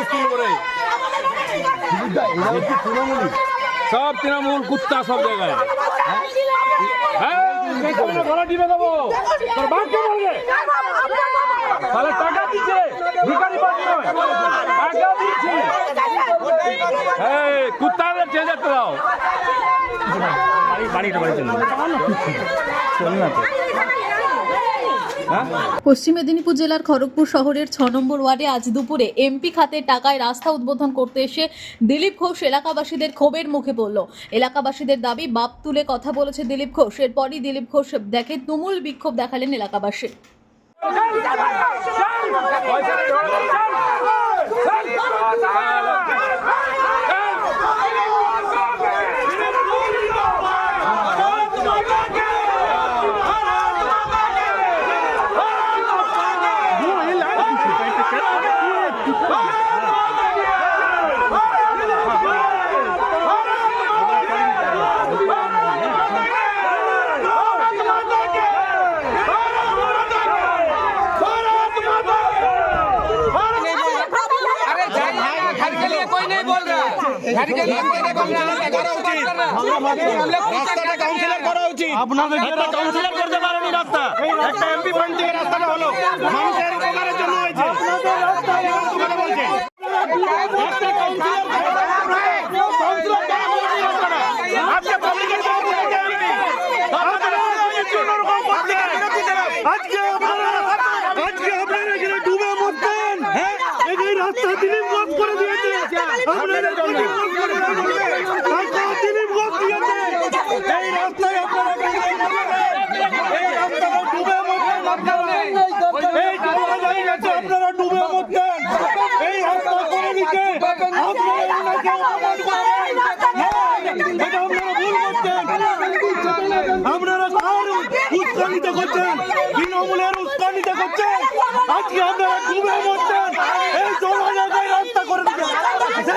মুশকিল করে সব তৃণমূল কুত্তা সব জায়গায়। হ্যাঁ পেছনে টিপে দেবো। তোর বাপকে বলবে। তাহলে টাকা দিচ্ছে। ভিখারি টাকা দিচ্ছে। এই কুত্তাদের চেয়ে যেতে দাও। বাড়ি বাড়ি চল না তো। পশ্চিম মেদিনীপুর জেলার খড়গপুর শহরের ছ নম্বর ওয়ার্ডে আজ দুপুরে এমপি খাতে টাকায় রাস্তা উদ্বোধন করতে এসে দিলীপ ঘোষ এলাকাবাসীদের ক্ষোভের মুখে পড়ল এলাকাবাসীদের দাবি বাপ তুলে কথা বলেছে দিলীপ ঘোষ এরপরই দিলীপ ঘোষ দেখে তুমুল বিক্ষোভ দেখালেন এলাকাবাসী আপনাদের কাউন্সিলর করতে পারেনি রাস্তা। একটা এমপি ফান্ড থেকে রাস্তাটা হলো। মানুষের উপকারের জন্য হয়েছে। আজকে। আপনারা। আজকে আপনারা এখানে ডুবে মরতেন হ্যাঁ? এই রাস্তা দিলীপ আপনারা দিয়েছে এই রাস্তায় আপনারা এই রাস্তাটা ডুবে মরতেন আপনারা এই ডুবে যাই গেছে আপনারা ডুবে মরতেন এই রাস্তা করে দিতে আপনারা এনাকে অপমান করছেন হ্যাঁ, এটা আপনারা ভুল করছেন আপনারা কার উস্কানিত করছেন তৃণমূলের উস্কানিত করছেন আজকে আপনারা ডুবে মরছেন এই জায়গায় রাস্তা করে দিচ্ছেন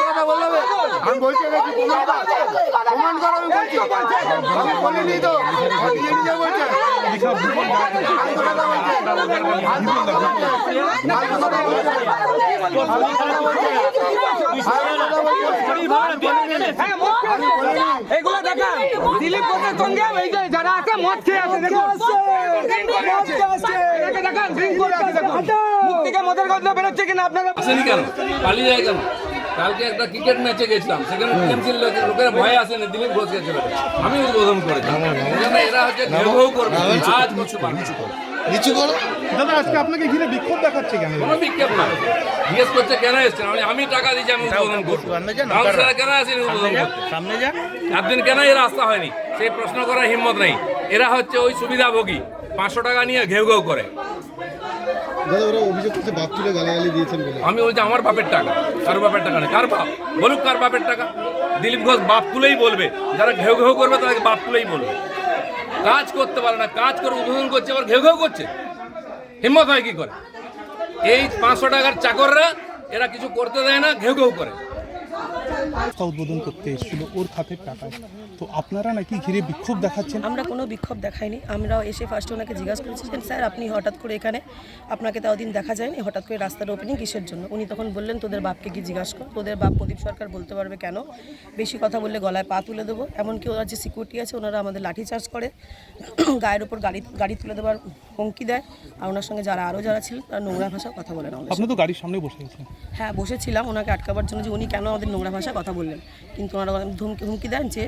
কথা বললে আমি বলছি প্রমাণ প্রমাণ কর আমি বলছি। আমি বলিনি তো। নিজে নিজে বলছে। এগুলো দিলীপ ঘোষের সঙ্গে এই যে যারা আছে মদ খেয়ে আছে দেখুন মুখ থেকে মদের গন্ধ বেরোচ্ছে কিনা? আপনারা কেন পালিয়ে যায় কেন? কালকে একটা ক্রিকেট ম্যাচে গেছিলাম সেখানে টিএমসির লোকেরা ভয় আসেনি দিলীপ ঘোষ গেছিল। আমি উদ্বোধন করেছি এরা হচ্ছে করবে আজ কিছু পারবে দাদা আজকে আপনাকে ঘিরে বিক্ষোভ দেখাচ্ছে কেন? কোনো বিক্ষেপ না। জিজ্ঞেস করছে কেন এসছেন? আমি আমি টাকা দিয়েছি আমি উদ্বোধন করব কাউন্সিলর কেন আসেনি উদ্বোধন করতে? সামনে যা একদিন কেন এই রাস্তা হয়নি? সেই প্রশ্ন করার হিম্মত নেই। এরা হচ্ছে ওই সুবিধাভোগী। পাঁচশো টাকা নিয়ে ঘেউ ঘেউ করে। আমি বলছি, আমার বাপের টাকা। কারও বাপের টাকা নেই কার বাপ? বলুক কার বাপের টাকা। দিলীপ ঘোষ বাপ তুলেই বলবে। যারা ঘেউ ঘেউ করবে, তাদেরকে বাপ তুলেই বলবে। কাজ করতে পারে না, কাজ করে উদ্বোধন করছে, আবার ঘেউ ঘেউ করছে। হিম্মত হয় কি করে? এই পাঁচশো টাকার চাকররা, এরা কিছু করতে দেয় না, ঘেউ ঘেউ করে। উদ্বোধন করতে এসেছিল ওর খাতের টাকায় তো আপনারা নাকি ঘিরে বিক্ষোভ দেখাচ্ছেন? আমরা কোনো বিক্ষোভ দেখাইনি। আমরাও এসে ফার্স্টে ওনাকে জিজ্ঞাসা করেছি স্যার, আপনি হঠাৎ করে এখানে আপনাকে তো দিন দেখা যায়নি? হঠাৎ করে রাস্তার ওপেনিং কিসের জন্য? উনি তখন বললেন, তোদের বাপকে কি জিজ্ঞাসা কর। তোদের বাপ প্রদীপ সরকার বলতে পারবে কেন? বেশি কথা বললে গলায় পা তুলে দেবো। এমনকি ওরা যে সিকিউরিটি আছে, ওনারা আমাদের লাঠি চার্জ করে। গায়ের ওপর গাড়ি গাড়ি তুলে দেওয়ার হুমকি দেয় আর ওনার সঙ্গে যারা আরও যারা ছিলেন তারা নোংরা ভাষায় কথা বলেন আমাদের আপনি তো গাড়ির সামনে বসে গেছেন হ্যাঁ বসেছিলাম ওনাকে আটকাবার জন্য যে উনি কেন আমাদের নোংরা ভাষায় কথা বললেন। কিন্তু ওনারা ধুমকি হুমকি দেন যে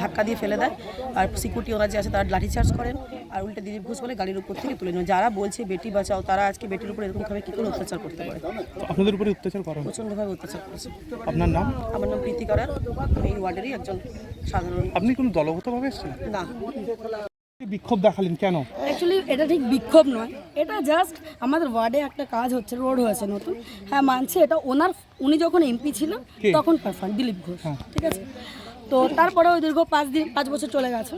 ধাক্কা দিয়ে ফেলে দেয়। আর সিকিউরিটি ওনার যে আছে তারা লাঠি চার্জ করেন। আর উল্টে দিলীপ ঘোষ বলে গাড়ির উপর থেকে তুলে নেন। যারা বলছে বেটি বাঁচাও তারা আজকে বেটির উপর এরকমভাবে কী করে অত্যাচার করতে পারে? আপনাদের উপরে অত্যাচার করা প্রচণ্ডভাবে অত্যাচার করেছে আপনার নাম? আমার নাম প্রীতিকার। আমি এই ওয়ার্ডেরই একজন সাধারণ আপনি কোনো দলগতভাবে এসেছেন? না। বিক্ষোভ দেখালেন কেন? অ্যাকচুয়ালি এটা ঠিক বিক্ষোভ নয়। এটা জাস্ট আমাদের ওয়ার্ডে একটা কাজ হচ্ছে রোড হয়েছে নতুন। হ্যাঁ মানছি এটা ওনার উনি যখন এমপি ছিল তখন পারফান দিলীপ ঘোষ ঠিক আছে? তো তারপরে ওই দীর্ঘ পাঁচ দিন পাঁচ বছর চলে গেছে।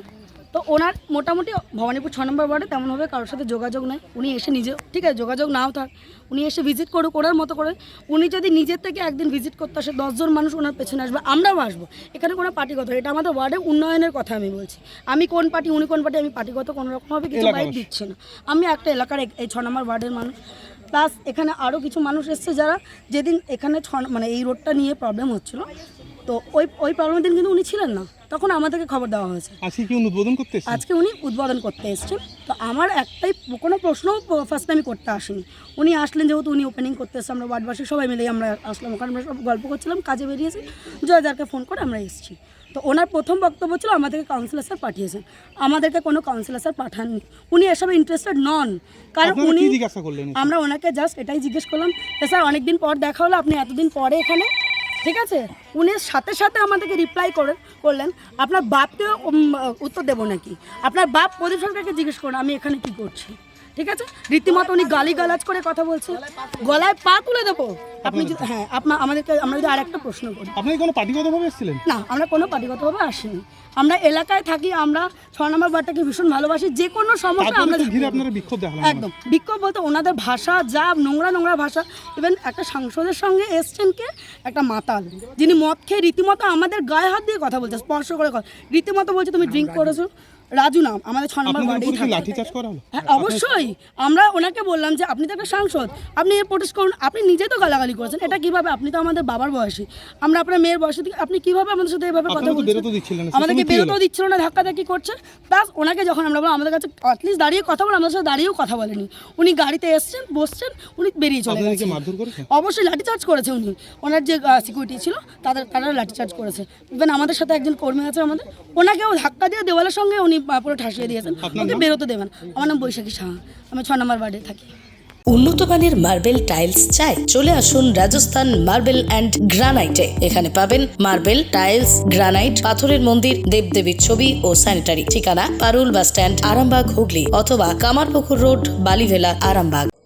তো ওনার মোটামুটি ভবানীপুর ছ নম্বর ওয়ার্ডে তেমনভাবে কারোর সাথে যোগাযোগ নেই। উনি এসে নিজে ঠিক আছে যোগাযোগ নাও থাক উনি এসে ভিজিট করুক ওনার মতো করে। উনি যদি নিজের থেকে একদিন ভিজিট করতে আসে দশজন মানুষ ওনার পেছনে আসবে আমরাও আসব। এখানে কোনো পার্টিগত এটা আমাদের ওয়ার্ডের উন্নয়নের কথা আমি বলছি। আমি কোন পার্টি উনি কোন পার্টি আমি পার্টিগত কোনো রকমভাবে কিছু বাইট দিচ্ছি না। আমি একটা এলাকার এই ছ নম্বর ওয়ার্ডের মানুষ। প্লাস এখানে আরও কিছু মানুষ এসছে যারা যেদিন এখানে ছ মানে এই রোডটা নিয়ে প্রবলেম হচ্ছিল। তো ওই ওই প্রবলেমের দিন কিন্তু উনি ছিলেন না। তখন আমাদেরকে খবর দেওয়া হয়েছে। আজকে কি উনি উদ্বোধন করতে এসেছেন? আজকে উনি উদ্বোধন করতে এসেছেন। তো আমার একটাই কোনো প্রশ্ন ফার্স্ট আমি করতে আসিনি। উনি আসলেন যেহেতু উনি ওপেনিং করতে এসেছে আমরা ওয়ার্ডবাসী সবাই মিলেই আমরা আসলাম। ওখানে আমরা সব গল্প করছিলাম কাজে বেরিয়েছি। জয়দারকে ফোন করে আমরা এসেছি। তো ওনার প্রথম বক্তব্য ছিল আমাদেরকে কাউন্সিলর স্যার পাঠিয়েছেন। আমাদেরকে কোনো কাউন্সিলর স্যার পাঠাননি। উনি এসবে ইন্টারেস্টেড নন। কারণ আপনারা উনি কি জিজ্ঞাসা করলেন আমরা ওনাকে জাস্ট এটাই জিজ্ঞেস করলাম যে স্যার অনেকদিন পর দেখা হলো আপনি এতদিন পরে এখানে? ঠিক আছে? উনি সাথে সাথে আমাদেরকে রিপ্লাই করেন, করলেন, আপনার বাপকে উত্তর দেবো নাকি? আপনার বাপ প্রদীপ সরকারকে জিজ্ঞেস করুন, আমি এখানে কি করছি? ঠিক আছে? রীতিমতো উনি গালি গালাজ করে কথা বলছে। গলায় পা তুলে দেবো। আপনি যদি হ্যাঁ আপনার আমাদেরকে আমরা যদি আরেকটা প্রশ্ন করি। আপনি কোনো পার্টিগতভাবে এসেছিলেন? না আমরা কোনো পার্টিগতভাবে আসিনি। আমরা এলাকায় থাকি আমরা ছ নম্বর ওয়ার্ডটাকে ভীষণ ভালোবাসি। যে কোনো সমস্যা আমরা একদম। বিক্ষোভ বলতে ওনাদের ভাষা যা নোংরা নোংরা ভাষা। ইভেন একটা সাংসদের সঙ্গে এসছেন কে? একটা মাতাল। যিনি মদ খেয়ে রীতিমতো আমাদের গায়ে হাত দিয়ে কথা বলছে স্পর্শ করে কথা রীতিমতো বলছে তুমি ড্রিঙ্ক করেছ। রাজু নাম আমাদের ছ নম্বর ওয়ার্ডেই থাকে লাঠিচার্জ করা হলো? হ্যাঁ অবশ্যই। আমরা ওনাকে বললাম যে আপনি তো একটা সাংসদ আপনি এ প্রোটেস্ট করুন আপনি নিজে তো গালাগালি করেছেন এটা কীভাবে? আপনি তো আমাদের বাবার বয়সী। আমরা আপনার মেয়ের বয়সী থেকে আপনি কীভাবে আমাদের সাথে এভাবে কথা আপনারা তো বলছেন? দিচ্ছিলেন না, আমাদেরকে কি বেরোতেও? দিচ্ছিল না ধাক্কাধাক্কি করছে। প্লাস ওনাকে যখন আমরা বললাম আমাদের কাছে অ্যাটলিস্ট দাঁড়িয়ে কথা বলে আমাদের সাথে দাঁড়িয়েও কথা বলেনি। উনি গাড়িতে এসছেন বসছেন উনি বেরিয়ে চলে আপনাদেরকে গেছেন। মারধর করেছে? অবশ্যই লাঠিচার্জ করেছে উনি। ওনার যে সিকিউরিটি ছিল তাদের তারা লাঠিচার্জ করেছে। ইভেন আমাদের সাথে একজন কর্মী আছে আমাদের ওনাকেও ধাক্কা দিয়ে দেওয়ালের সঙ্গে উনি পুরো ঠাসিয়ে দিয়েছেন। আমাকে বেরোতে দেবেন। আমার নাম বৈশাখী সাহা। আমি ছ নম্বর ওয়ার্ডে থাকি। উন্নত মানের মার্বেল টাইলস চাই। চলে আসুন রাজস্থান মার্বেল অ্যান্ড গ্রানাইটে। এখানে পাবেন মার্বেল টাইলস গ্রানাইট পাথরের মন্দির দেবদেবীর ছবি ও স্যানিটারি। ঠিকানা পারুল বাস স্ট্যান্ড আরামবাগ হুগলি অথবা কামারপুকুর রোড বালিভেলা আরামবাগ।